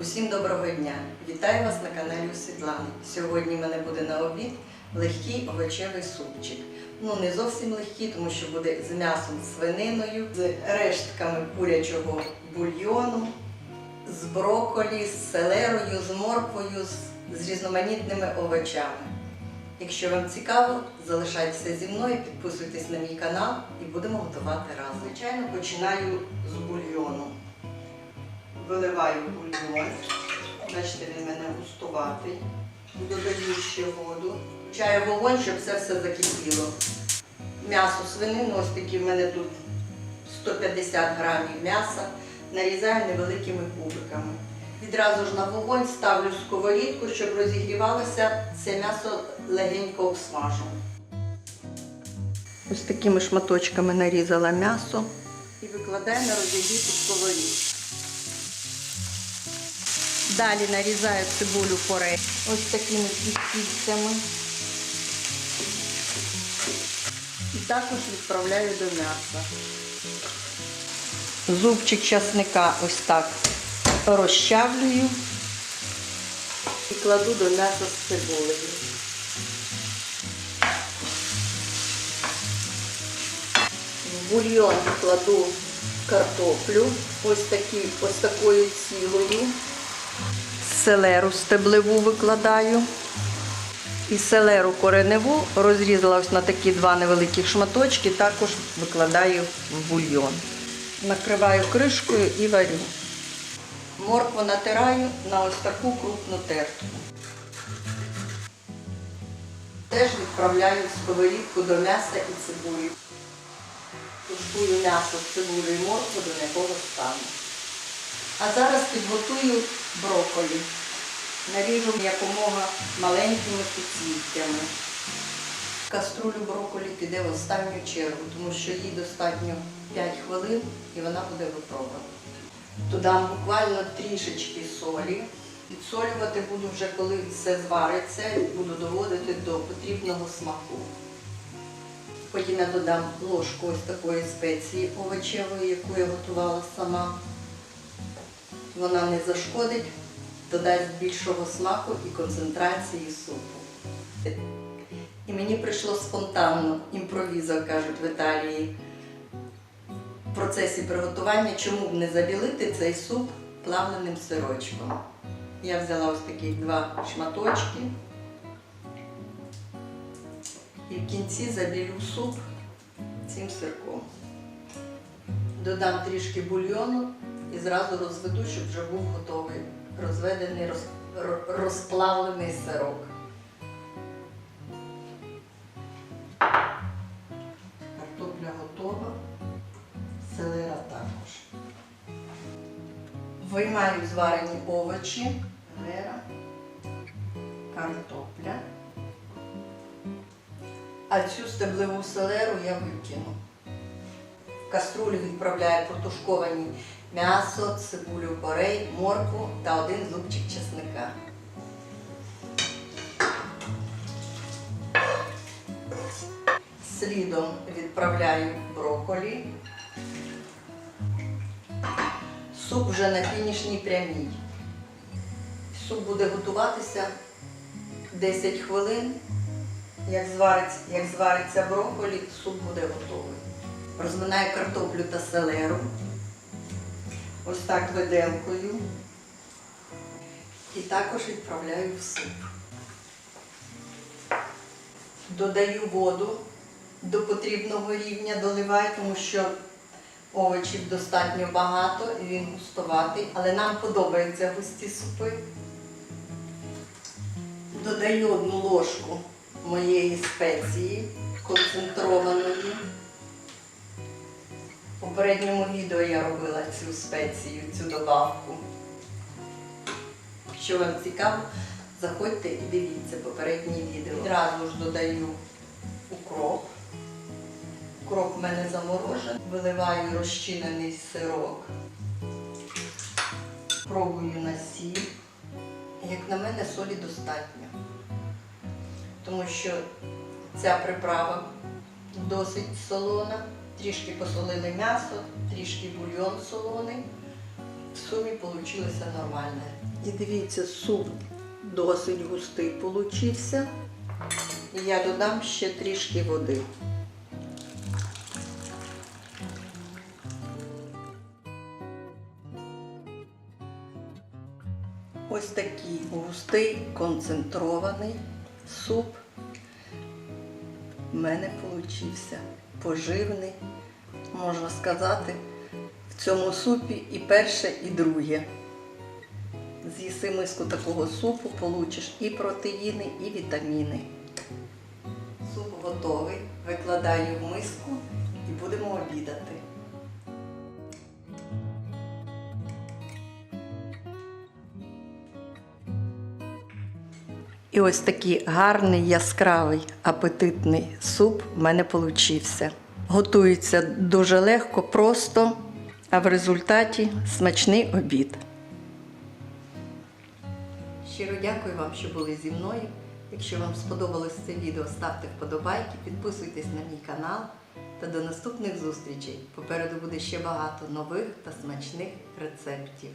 Усім доброго дня! Вітаю вас на каналі Світлани. Сьогодні в мене буде на обід легкий овочевий супчик. Ну не зовсім легкий, тому що буде з м'ясом свининою, з рештками курячого бульйону, з броколі, з селерою, з морквою, з різноманітними овочами. Якщо вам цікаво, залишайтеся зі мною, підписуйтесь на мій канал і будемо готувати разом. Звичайно, починаю з бульйону. Виливаю бульйон. Бачите, він в мене густуватий. Додаю ще воду. Включаю вогонь, щоб це все закипіло. М'ясо свинину, ось такі в мене тут 150 грамів м'яса. Нарізаю невеликими кубиками. Відразу ж на вогонь ставлю сковорідку, щоб розігрівалося це м'ясо легенько обсмажу. Ось такими шматочками нарізала м'ясо і викладаю на розігріту сковорідку. Далі нарізаю цибулю порей ось такими кільцями. І також відправляю до м'яса. Зубчик часника ось так розчавлюю і кладу до м'яса з цибулею. В бульйон кладу картоплю, ось, такі, ось такою цілою. Селеру стеблеву викладаю. І селеру кореневу розрізала ось на такі два невеликі шматочки, також викладаю в бульйон. Накриваю кришкою і варю. Моркву натираю на ось таку крупну тертку. Теж відправляю в сковорідку до м'яса і цибулі. Тушкую м'ясо, цибулю і моркву до якого стану. А зараз підготую брокколі. Наріжу якомога маленькими суцвіттями. Каструлю брокколі піде в останню чергу, тому що їй достатньо 5 хвилин і вона буде готова. Додам буквально трішечки солі. Підсолювати буду вже коли все звариться, буду доводити до потрібного смаку. Потім я додам ложку ось такої спеції овочевої, яку я готувала сама. Вона не зашкодить, додасть більшого смаку і концентрації супу. І мені прийшло спонтанно, імпровізо, кажуть в Італії, в процесі приготування, чому б не забілити цей суп плавленим сирочком. Я взяла ось таких два шматочки. І в кінці забілю суп цим сирком. Додам трішки бульйону і зразу розведу, щоб вже був готовий розведений роз, розплавлений сирок. Картопля готова, селера також. Виймаю зварені овочі, гера, картопля. А цю стеблеву селеру я викину. В каструлю відправляю протушковані м'ясо, цибулю порей, моркву та один зубчик чесника. Слідом відправляю брокколі. Суп вже на фінішній прямій. Суп буде готуватися 10 хвилин. Як звариться, як звариться брокколі, суп буде готовий. Розминаю картоплю та селеру. Ось так виделкою. І також відправляю в суп. Додаю воду до потрібного рівня, доливаю, тому що овочів достатньо багато і він густоватий, але нам подобаються густі супи. Додаю одну ложку моєї спеції концентрованої. Попередньому відео я робила цю спецію, цю добавку. Якщо вам цікаво, заходьте і дивіться попереднє відео. Відразу ж додаю укроп. Укроп в мене заморожений. Виливаю розчинений сирок. Пробую на сіль. Як на мене, солі достатньо. Тому що ця приправа досить солона. Трішки посолили м'ясо, трішки бульйон солоний. в сумі вийшло нормальне. І дивіться, суп досить густий получився. Я додам ще трішки води. Ось такий густий концентрований суп в мене получився. Поживний, можна сказати, в цьому супі і перше, і друге. З'їси миску такого супу, получиш і протеїни, і вітаміни. Суп готовий. Викладаю в миску і будемо обідати. І ось такий гарний, яскравий, апетитний суп в мене получився. Готується дуже легко, просто, а в результаті смачний обід. Щиро дякую вам, що були зі мною. Якщо вам сподобалось це відео, ставте вподобайки, підписуйтесь на мій канал та до наступних зустрічей. Попереду буде ще багато нових та смачних рецептів.